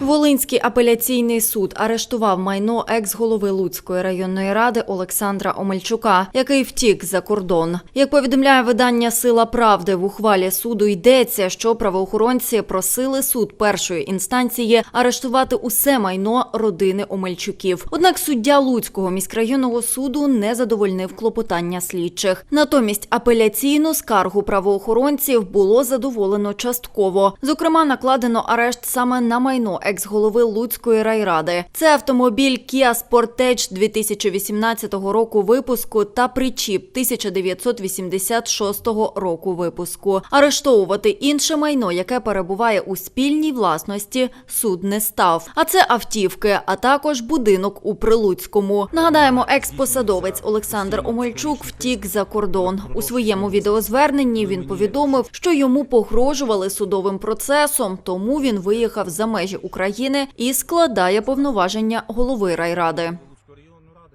Волинський апеляційний суд арештував майно екс-голови Луцької районної ради Олександра Омельчука, який втік за кордон. Як повідомляє видання Сила правди в ухвалі суду йдеться, що правоохоронці просили суд першої інстанції арештувати усе майно родини Омельчуків. Однак суддя Луцького міськрайонного суду не задовольнив клопотання слідчих. Натомість апеляційну скаргу правоохоронців було задоволено частково. Зокрема, накладено арешт саме на майно екс-голови Луцької райради. Це автомобіль Kia Sportage 2018 року випуску та причіп 1986 року випуску. Арештовувати інше майно, яке перебуває у спільній власності, суд не став. А це автівки, а також будинок у Прилуцькому. Нагадаємо, екс-посадовець Олександр Омельчук втік за кордон. У своєму відеозверненні він повідомив, що йому погрожували судовим процесом, тому він виїхав за межі України і складає повноваження голови райради.